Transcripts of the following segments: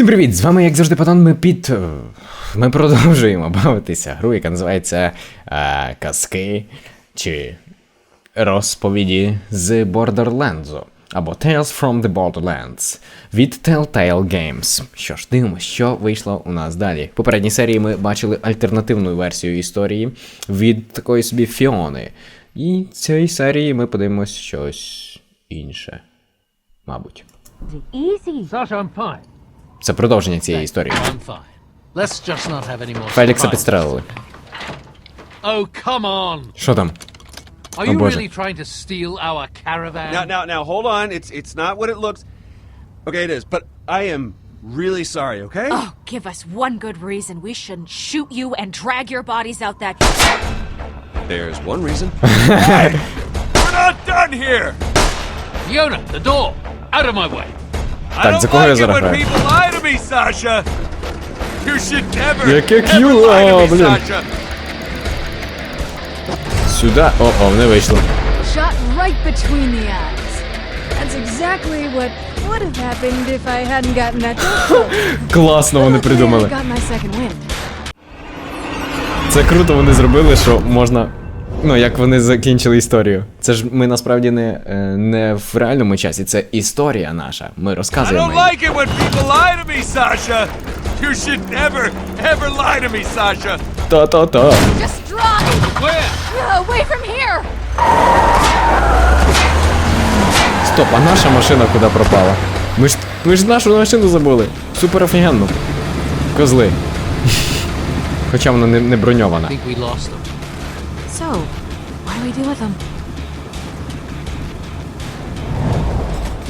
Всім привіт! З вами, як завжди, Патон ми під. е, Ми продовжуємо бавитися гру, яка називається е, Казки чи розповіді з Borderlands. Або Tales from the Borderlands від Telltale Games. Що ж, дивимося, що вийшло у нас далі. В попередній серії ми бачили альтернативну версію історії від такої собі Фіони. І в цій серії ми подивимось щось інше. Мабуть. Easy. Sasha, I'm fine. Це продовження цієї історії. I'm fine. Let's just not have any more. Фелікса surprises. підстрелили. Oh, come on! Що там? Are Oh, you боже. really trying to steal our caravan? Now, now, now, hold on. It's it's not what it looks. Okay, it is. But I am really sorry. Okay. Oh, give us one good reason we shouldn't shoot you and drag your bodies out that. There's one reason. hey, we're not done here. Fiona, the door! Out of my way! I Так, don't за кого я like it зараз when граю? people lie to me, Sasha. You should never, Яке ever к'ю- lie to О, me, блін. Sasha. Сюди. О, о, не вийшло. Shot right between the eyes. That's exactly what would have happened if I hadn't gotten that. Класно вони придумали. Got my second wind. Це круто вони зробили, що можна. Ну, як вони закінчили історію. Це ж ми насправді не, е, не в реальному часі, це історія наша. Ми I розказуємо. don't like it when people lie to me, Sasha. You should never, ever lie to me, Sasha. Та-та-та. Just drive! Where? Away from here! Стоп, а наша машина куди пропала? Ми ж, ми ж нашу машину забули. Супер офігенно. Козли. Хоча вона не, не I броньована. So, what do we do with them?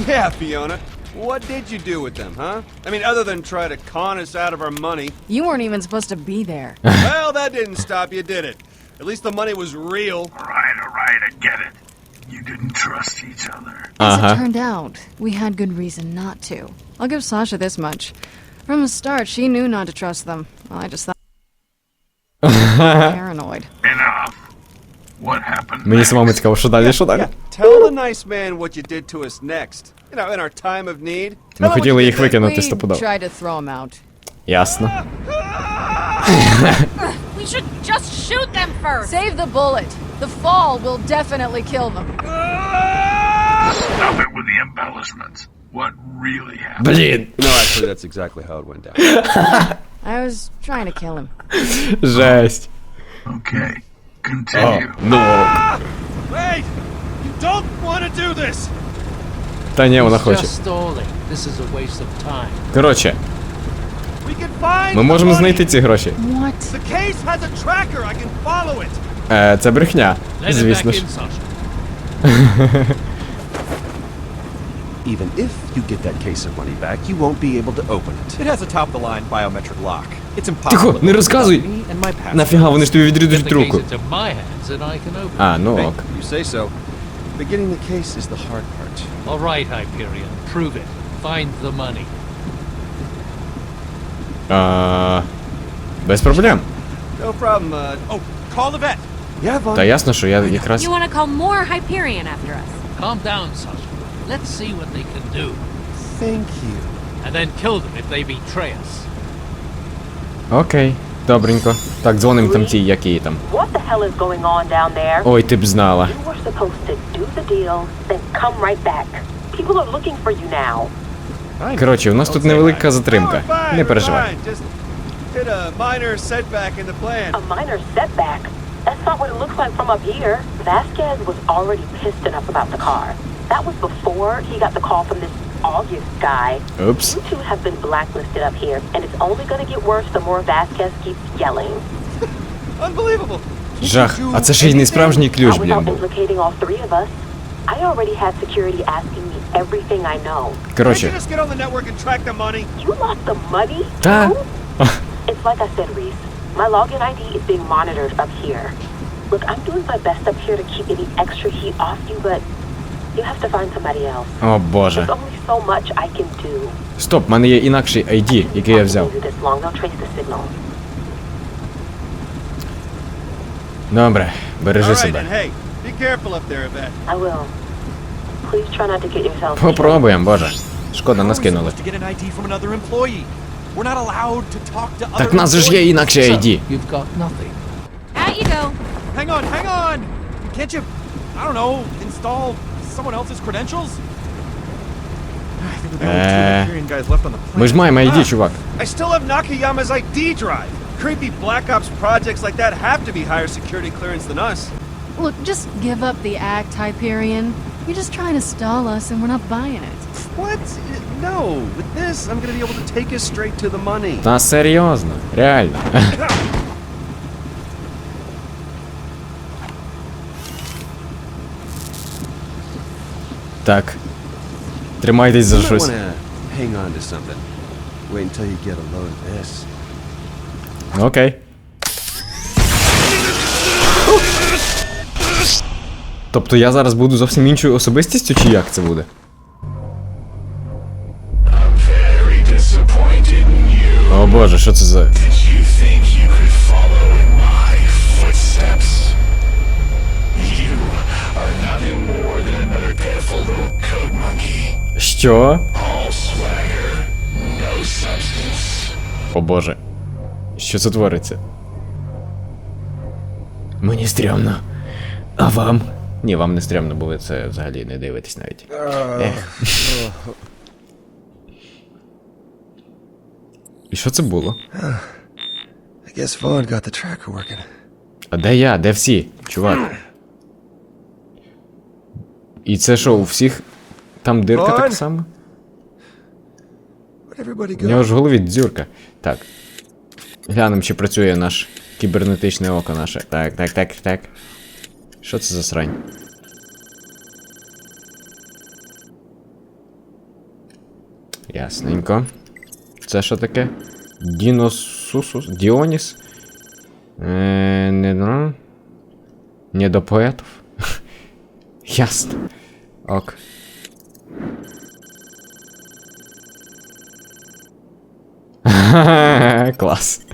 Yeah, Fiona. What did you do with them, huh? I mean, other than try to con us out of our money. You weren't even supposed to be there. well, that didn't stop you, did it? At least the money was real. All right, all right, I get it. You didn't trust each other. As Uh-huh. it turned out, we had good reason not to. I'll give Sasha this much. From the start, she knew not to trust them. Well, I just thought. paranoid. Enough. What happened? Мені next? самому цікаво, що далі, що далі? Tell the nice man what you did to us next. You know, in our time of need. Tell Ми him what хотіли you їх did then. викинути We стопудово. tried to throw him out. Ясно. We should just shoot them first. Save the bullet. The fall will definitely kill them. Stop it with the embellishments. What really happened? Блін. No, actually, that's exactly how it went down. I was trying to kill him. Жесть. Okay, Continue. ну. Wait! You don't want to do this! Та ні, вона хоче. just stalling. This is a waste of time. Коротше, We can find ми можемо знайти ці гроші. Е, це брехня. Звісно ж. Even if you get that case of money back, you won't be able to open it. It has a top-of-the-line biometric lock. It's impossible. Тихо, to не open розказуй. without me and my password. Нафіга вони ж тобі Get відрізуть the case руку. into my hands and I can open А, ну Hey, ок. you say so. But getting the case is the hard part. it. All right, Hyperion. Prove it. Find the money. А, без проблем. No problem. Uh, oh, call the vet. Yeah, Vaughn. Та ясно, що я якраз. You want to call more Hyperion after us? Calm down, Sasha. Let's see what they can do. Thank you. And then kill them if they betray us. Окей, добренько. Так, дзвоним там тій, як її там. Ой, ти б знала. Коротше, у нас тут невелика затримка. Oh, Не Oh, переживай. That's not what it looks like from up here. Vasquez was already pissed enough about the car. That was before he got the call from this August guy. Упс. You two have been blacklisted up here, and it's only gonna get worse the more Vasquez keeps yelling. Unbelievable. Жах. А це ж і не справжній ключ, Not блін, without був. implicating all three of us. I already had security asking me everything I know. Can't you Коротше, just get on the network and track the money? You lost the money? Та. too? It's like I said, Reese. My login ID is being monitored up here. Look, I'm doing my best up here to keep any extra heat off you, but О боже. Стоп, в мене є інакший ID, який я взяв. Добре, бережи себе. Попробуємо, боже. Шкода, нас кинули. Так нас же ж є інакше ID. Hang on, hang on! Can't you, I don't know, install someone else's credentials? I think we're the only two Eh. Imperium guys left on the planet. Ми ж маємо ID, Ah, чувак. I still have Nakayama's ID drive. Creepy Black Ops projects like that have to be higher security clearance than us. Look, just give up the act, Hyperion. You're just trying to stall us, and we're not buying it. What? No. With this, I'm gonna be able to take us straight to the money. Та серйозно, реально. Так. Тримайтесь за щось. Окей. Тобто я зараз буду зовсім іншою особистістю, чи як це буде? О боже, що це за. Що? О боже. Що це твориться? Мені стрьомно. А вам? Ні, вам не стрьомно, бо ви це взагалі не дивитесь навіть. Ех. І що це було? I guess Vaughn got the tracker working. А де я? Де всі? Чувак. І це що, у всіх там дирка? Where'd everybody У нього ж в голові дзюрка. Так. Глянемо, чи працює наш кібернетичне око наше. Так, так, так, так. Що це за срань? Ясненько. Це що таке? Діносусус? Діоніс? Е, не, ну, не до поетов. Ясно. Ок. Клас.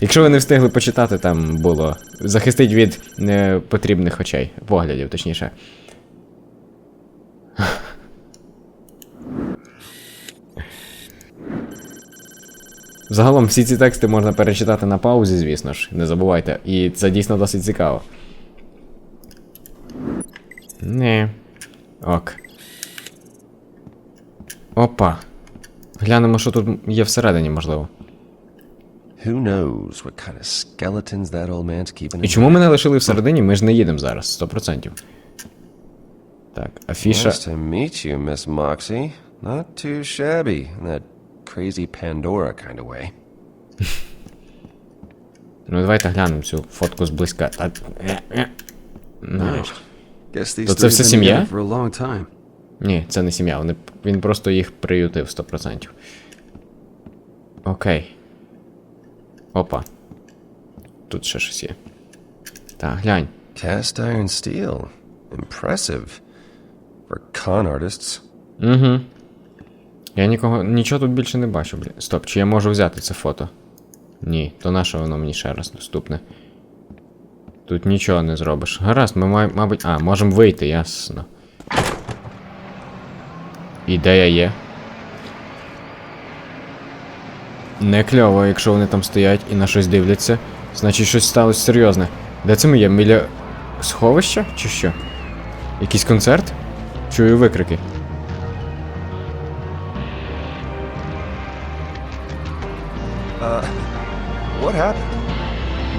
Якщо ви не встигли почитати, там було захистить від непотрібних очей, поглядів, точніше. Загалом всі ці тексти можна перечитати на паузі, звісно ж, не забувайте. І це дійсно досить цікаво. Не. Ок. Опа. Глянемо, що тут є всередині, можливо. І чому мене лишили всередині? Ми ж не їдемо зараз, 100%. Так, афіша. Nice to meet you, Miss Moxie. Not too shabby in that crazy Pandora kind of way. Ну давайте глянемо цю фотку зблизька. Та... Guess these То це been сім'я? Ні, це не сім'я, вони... він просто їх приютив 100%. Окей. Опа. Тут ще щось є. Так, глянь. Cast iron steel. Impressive. For con artists. Угу. Я нікого. нічого тут більше не бачу, блін. Стоп, чи я можу взяти це фото? Ні, то наше воно мені ще раз доступне. Тут нічого не зробиш. Гаразд, ми маємо, мабуть. А, можемо вийти, ясно. Ідея є. Не кльово, якщо вони там стоять і на щось дивляться. Значить щось сталося серйозне. Де це ми є? Біля сховища? Чи що? Якийсь концерт? Чую викрики. What happened?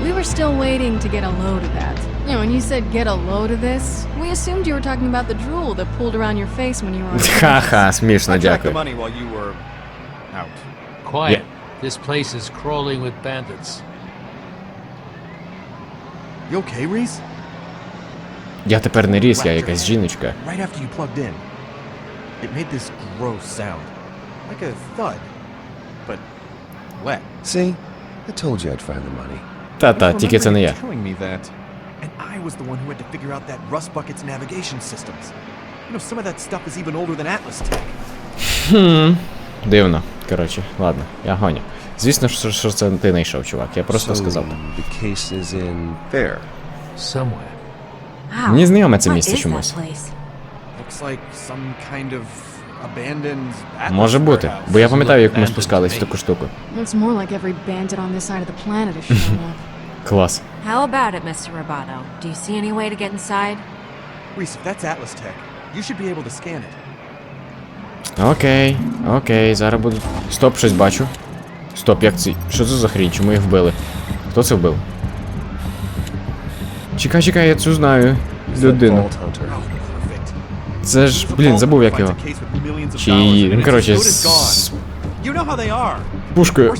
We were still waiting to get a load of that. You know, when you said get a load of this, we assumed you were talking about the drool that pulled around your face when you were on Ха-ха, смішно, I tracked the дякую. money while you were out. Quiet. This place is crawling with bandits. You okay, Reese? Я тепер не ріс, я якась жіночка. Right after you plugged in, it made this gross sound, like a thud, but wet. See? I told you I'd find the money. Та-та, тільки це не я. Telling me that, And I was the one who had to figure out that Rust Bucket's navigation systems. You know, some of that stuff is even older than Atlas Tech. Дивно. Коротше, ладно, я гоню. Звісно, що, що це ти не йшов, чувак. Я просто so, сказав. the case is in there. Somewhere. Wow. Мені знайоме це місце чомусь. looks like some kind of abandoned Atlas Може бути, бо я пам'ятаю, як ми спускались в таку штуку. It's more like every bandit on this side of the planet is showing up. Клас. How about it, Mr. Roboto? Do you see any way to get inside? Reese, if that's Atlas Tech, you should be able to scan it. Окей, окей, зараз буду. Стоп, щось бачу. Стоп, як ці. Що це за хрінь? Чому їх вбили? Хто це вбив? Чекай, чекай, я цю знаю. Людину. Vault Hunter. Oh, perfect. Це ж, блін, забув як його. Чи її. Ну, коротше, з з You know how they are. пушкою.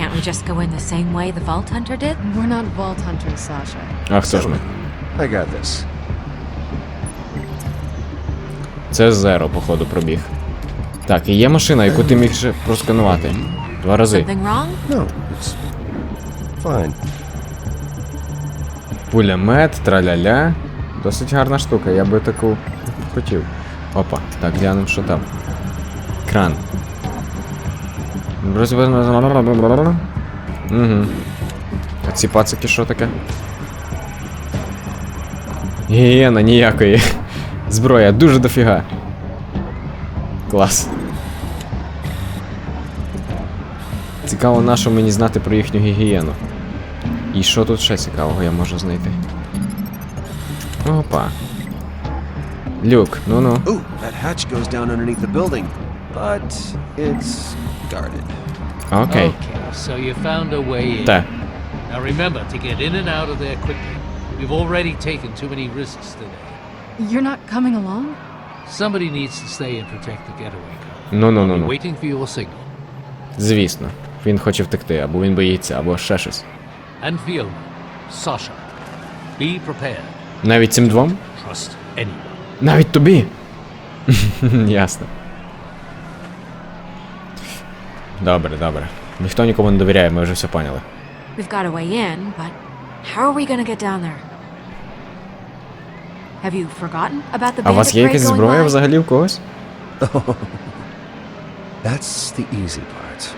Can't we just go in the same way the Vault Hunter did? We're not vault hunters, Sasha. А хто ж ми? I got this. Це Зеро, походу, пробіг. Так, і є машина, яку ти міг ще просканувати. Два рази. Something wrong? No, it's fine. Пулемет, траля-ля. Досить гарна штука, я би таку хотів. Опа, так, глянемо, що там. Кран. Угу. А ці пацики що таке? Гієна ніякої. Зброя дуже дофіга. Клас. Цікаво, на що мені знати про їхню гігієну. І що тут ще цікавого я можу знайти? Опа. Люк, ну-ну. Ooh, that hatch goes down underneath the building, but it's guarded. Окей. Okay, so you found a way in. Та. Now remember to get in and out of there quickly. We've already taken too many risks today. You're not coming along? Somebody needs to stay and protect the getaway car. I'll be Ну-ну-ну-ну. waiting for your signal. Звісно. Він хоче втекти, або він боїться, або ще щось. And Fiona, Sasha, be prepared. Навіть цим двом? Trust anyone. Навіть тобі. Ясно. Добре, добре. Ніхто нікому не довіряє, ми вже все поняли. We've got a way in, but how are we gonna get down there? Have you forgotten about the А у вас bandit є raid якась going зброя by? взагалі в когось? That's the easy part.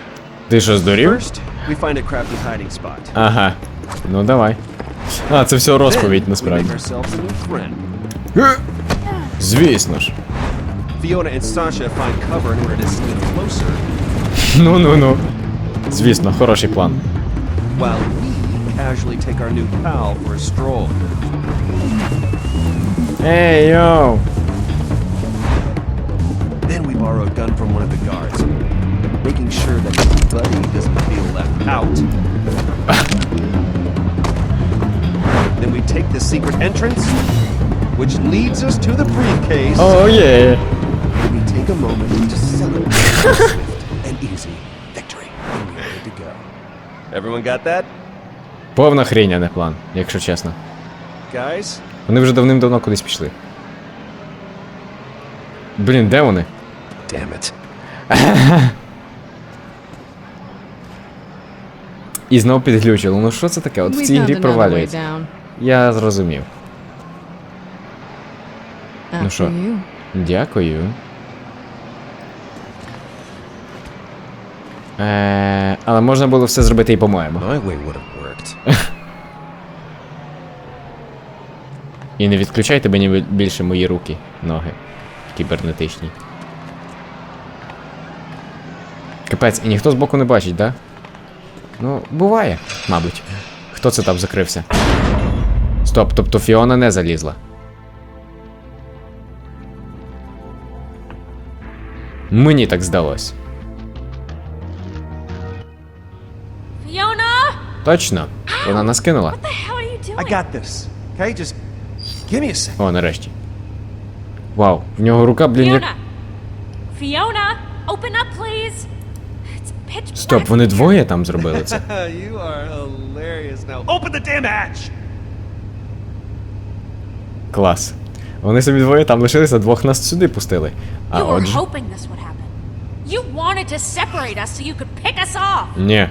Ти що, здурів? First, we find a crafty hiding spot. Ага. Ну давай. А, це все розповідь Then we насправді. make ourselves a new friend. Звісно ж. Fiona and Sasha find cover in order to sneak closer, Ну ну ну. Звісно, хороший план. while we casually take our new pal for a stroll. Ей, йоу! Then we borrow a gun from one of the guards, making sure that his buddy doesn't feel left out. then we take the secret entrance, which leads us to the briefcase. О, є! We take a moment to celebrate a swift and easy victory. We're good to go. Everyone got that? Повна хрінь, а не план, якщо чесно. Guys? Вони вже давним-давно кудись пішли. Блін, де вони? Damn it. І знов підглючило. Ну що це таке? От в цій грі провалюється. Я зрозумів. After що? Дякую. Е, але можна було все зробити і по-моєму. І не відключайте мені більше мої руки, ноги. Кібернетичні. Капець, і ніхто збоку не бачить, да? Ну, буває, мабуть. Хто це там закрився? Стоп, тобто Фіона не залізла. Мені так здалось. Точно. Вона нас кинула. What the hell are you I doing? got this. Okay, just give me a sec. О, нарешті. Вау, в нього рука, блін, як. Fiona! Fiona! Open up, please! It's pitch Стоп, вони двоє там зробили це. you are hilarious now. Open the damn hatch! Клас. Вони собі двоє там лишилися, двох нас сюди пустили. А You were отже. hoping this would happen. You wanted to separate us so you could pick us off. Ні.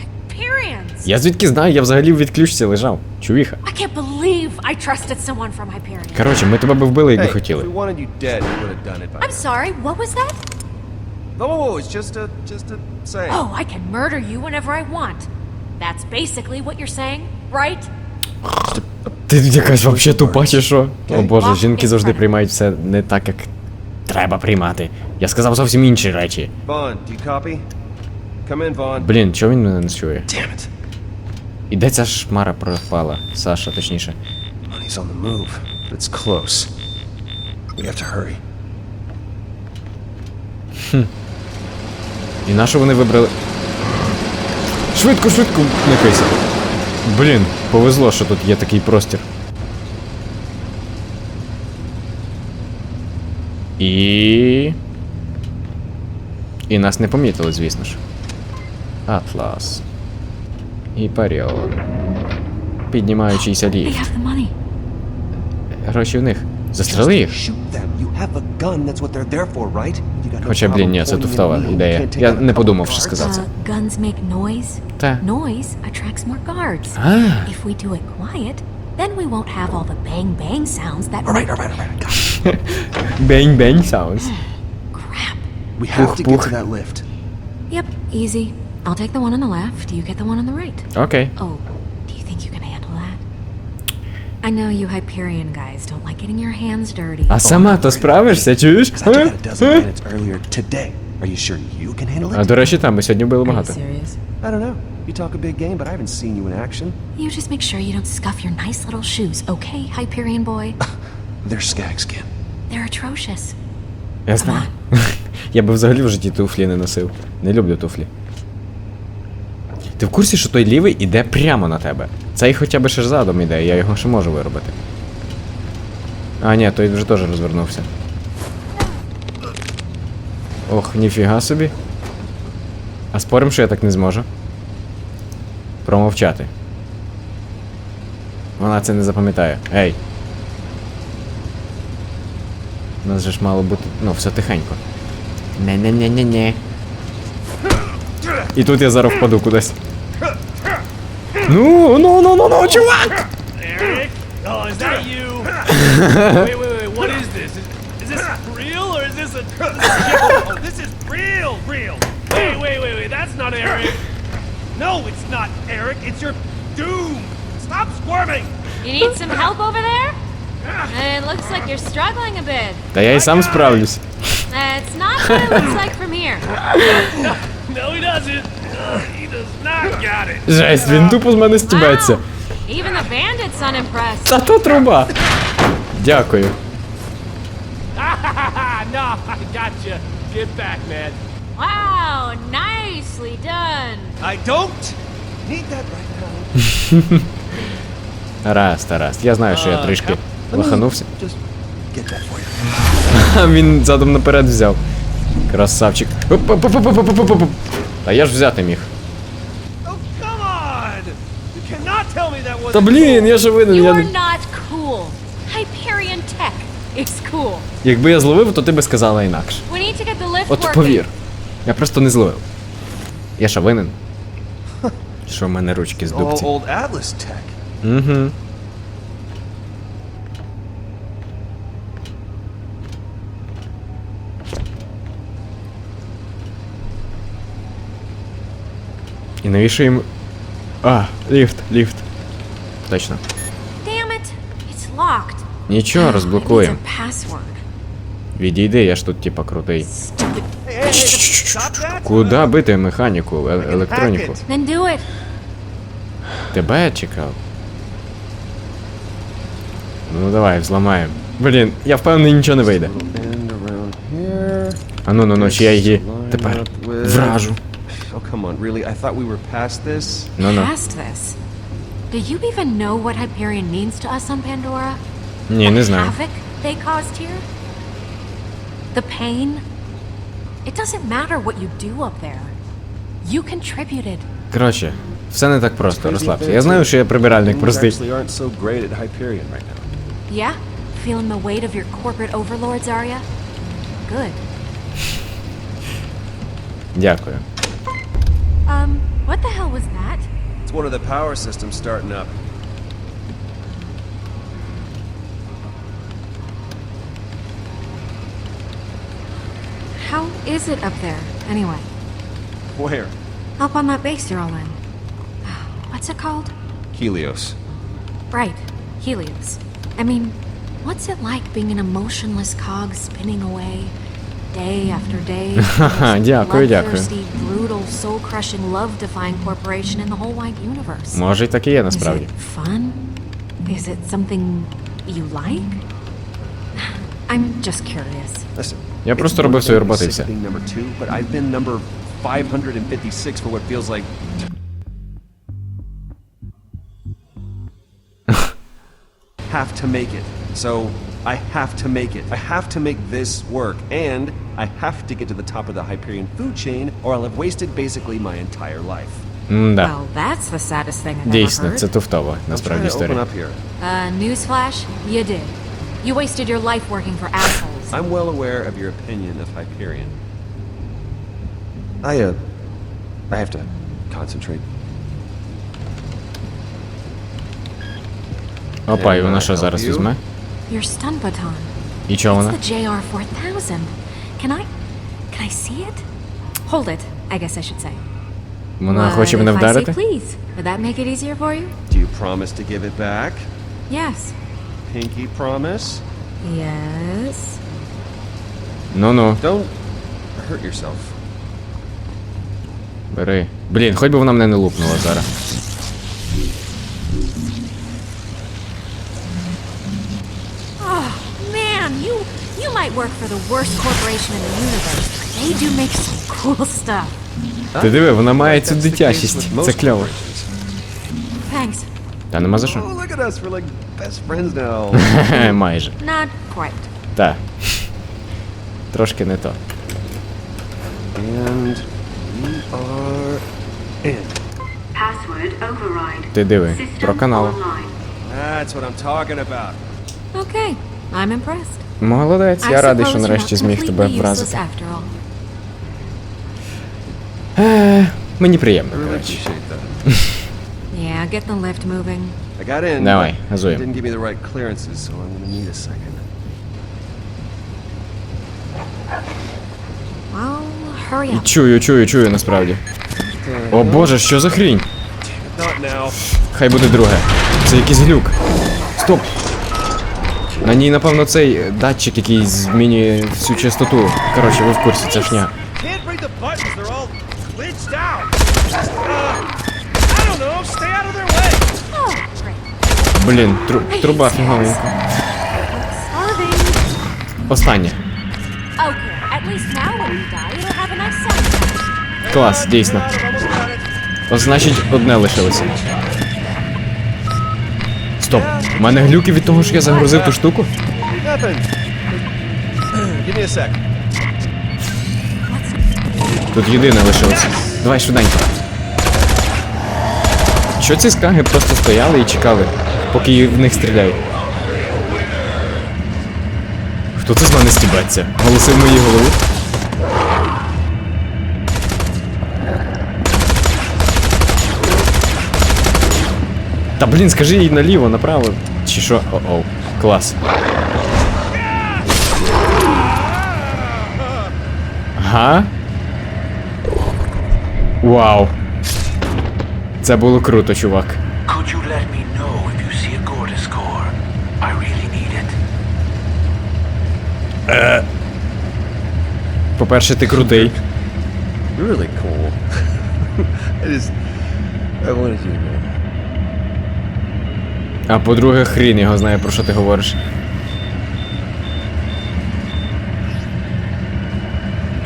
Hyperions! Я звідки знаю, я взагалі в відключці лежав. Чувіха. Коротше, ми тебе би вбили, якби хотіли. No, it's just a, just a saying. Oh, I can murder you whenever I want. That's basically what you're saying, right? Ти якась вообще тупа чи що? О боже, жінки завжди приймають все не так, як треба приймати. Я сказав зовсім інші речі. Vaughn, do you copy? Come in, Vaughn. Блін, чого він мене не чує? Damn it. І де ця шмара пропала? Саша, точніше. Money's on the move. but It's close. We have to hurry. І на що вони вибрали. Швидко, швидко, якийсь. Блін, повезло, що тут є такий простір. І. І нас не помітили, звісно ж. Атлас. Гіперіон. Піднімаючийся They ліфт. Гроші в них. Застрели їх. Хоча, блін, ні, це туфтова ідея. Я не подумав, що сказати це. Uh. Та. Noise attracts more guards. Ah. If we do it quiet, then we won't have all the bang bang sounds that All right, all right, all right. I got. Бень-бень sounds. crap. We have to get to that lift. Yep, easy. I'll take the one on the left. You get the one on the right. Окей. Oh, do you think you can handle that? I know you Hyperion guys don't like getting your hands dirty. А сама то справишся, чуєш? 'Cause I took Е? out a dozen Е? minutes earlier today. Are you sure you can handle А it? до речі, там ми сьогодні вбили Are you багато. serious? I don't know. You talk a big game, but I haven't seen you in action. You just make sure you don't scuff your nice little shoes, okay, Hyperion boy? They're skag skin. They're atrocious. Я знаю. Я би взагалі в житті туфлі не носив. Не люблю туфлі. Ти в курсі, що той лівий іде прямо на тебе. Цей хоча б ще ж задом іде, я його ще можу виробити. А, ні, той вже теж розвернувся. Ох, ніфіга собі. А спорим, що я так не зможу. Промовчати. Вона це не запам'ятає. Ей. У нас же ж мало бути. Ну, все тихенько. Не-не-не-не-не. І тут я зараз впаду кудись. Ну, ну, ну, ну, ну, чувак! Eric? Oh, is that you? wait, wait, wait. What is this? Is, is this real or is this a? This is, oh, this is real, real. Wait, wait, wait, wait. That's not Eric. No, it's not Eric. It's your doom. Stop squirming. You need some help over there? It looks like you're struggling a bit. Та я і сам справлюсь. Uh, it's not what it looks like from here. No, he doesn't. Жесть, він тупо з мене стібеться. Та то труба. Дякую. no, I got you. Get back, man. Wow, nicely done. I don't need that right now. Раз, раз. Я знаю, що я трішки лоханувся. Він задом наперед взяв. Красавчик. Та я ж взяти міг. Oh, come on. You cannot tell me that wasn't. Та блін, я ж винен. Я... Не- not cool. Hyperion Tech is cool. Якби я зловив, то ти би сказала інакше. От повір. Я просто не зловив. Я що винен? Що в мене ручки з дубці? old Atlas tech. Угу. І навіщо їм. А, ліфт, ліфт. Точно. Нічого, розблокуємо. Відійди, я ж тут типа крутий. Куда бити механіку, електроніку? Then. Тебе я чекав. Ну давай, взламаємо. Блін, я впевнений, нічого не вийде. Here. А ну ну ну, я її тепер вражу. Oh, Do you even know what Hyperion means to us on Pandora? Ні, не знаю. havoc they caused here? The pain? It doesn't matter what you do up there. You contributed. Коротше, все не так просто, розслабся. Я знаю, що я прибиральник простий. actually aren't so great at Hyperion right now. Yeah? Feeling the weight of your corporate overlords, are ya? Good. Дякую. Um, what the hell was that? It's one of the power systems starting up. How is it up there, anyway? Where? Up on that base you're all in. What's it called? Helios. Right. Helios. I mean, what's it like being an emotionless cog spinning away day after day? Ха-ха, дякую, дякую. Bloodthirsty, brutal, soul-crushing, love-defying corporation in the whole wide universe. Може, і так і є Is насправді. it fun? Is it something you like? I'm just curious. Listen. Я it's просто one робив свою thing роботу і sick все. being number two, but I've been number 556 for what feels like have to make it. So I have to make it. I have to make this work, and I have to get to the top of the Hyperion food chain, or I'll have wasted basically my entire life. М-да. Well, that's the saddest thing I've Дійсно, ever heard. це туфтово, I'm насправді trying to open історія. up here. Uh, newsflash, you did. You wasted your life working for assholes. I'm well aware of your opinion of Hyperion. I, uh, I have to concentrate. Опа, і Can вона I що help зараз you? візьме? Your stun baton. І чого It's вона? the JR4000. Can I... Can I see it? Hold it, I guess I should say. Вона What хоче мене if I say вдарити? please? Would that make it easier for you? Do you promise to give it back? Yes. Pinky promise? Yes. Ну-ну, Don't hurt yourself. бери. Блін, хоч би вона мене не лупнула зараз. might work for the worst corporation in the universe. They do make some cool stuff. Ти диви, вона має цю That's the case дитячість. with Це most кльово. corporations. Thanks. Та нема за що. Oh, look at us. We're like best friends now. Хе, Майже. Not quite. Та. Трошки не то. and we are in. Password override. Ти диви, про канал. That's what I'm talking about. Okay, I'm impressed. Молодець, I я радий, що нарешті зміг тебе вразити. after all. Мені приємно, коротше. Yeah, get the lift moving. I got in. Давай, газуємо. Didn't give me the right clearances, so I'm gonna need a second. Well, hurry up. Чую, чую, чую насправді. О боже, що за хрінь? Хай буде друге. Це якийсь глюк. Стоп! На ній, напевно, цей датчик, який змінює всю частоту. Коротше, ви в курсі, це шня. Uh. Oh. Блін, тру, труба фіговенька. Останнє. Клас, дійсно. Значить, одне лишилося. Стоп, у мене глюки від того, що я загрузив ту штуку? Тут єдине лишилося. Давай швиденько. Що ці скаги просто стояли і чекали, поки в них стріляють? Хто це з мене стібеться? Голоси в моїй голові? Та блін, скажи їй наліво, направо. Чи що? О-оу. Клас. Ага. Вау. Це було круто, чувак. Really. По-перше, ти крутий. Really cool. I just. I wanted you to know. А по-друге, хрін його знає, про що ти говориш.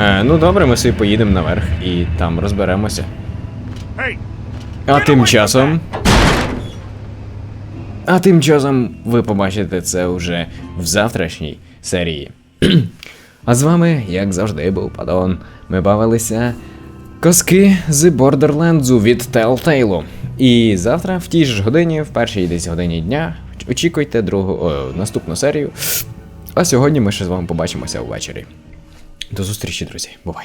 Е, ну добре, ми собі поїдемо наверх і там розберемося. А тим часом. А тим часом ви побачите це вже в завтрашній серії. а з вами, як завжди, був Падон. Ми бавилися Коски з Бордерлендзу від Telltale. І завтра, в тій ж годині, в першій десь годині дня, очікуйте другу о, наступну серію. А сьогодні ми ще з вами побачимося ввечері. До зустрічі, друзі. Бувайте!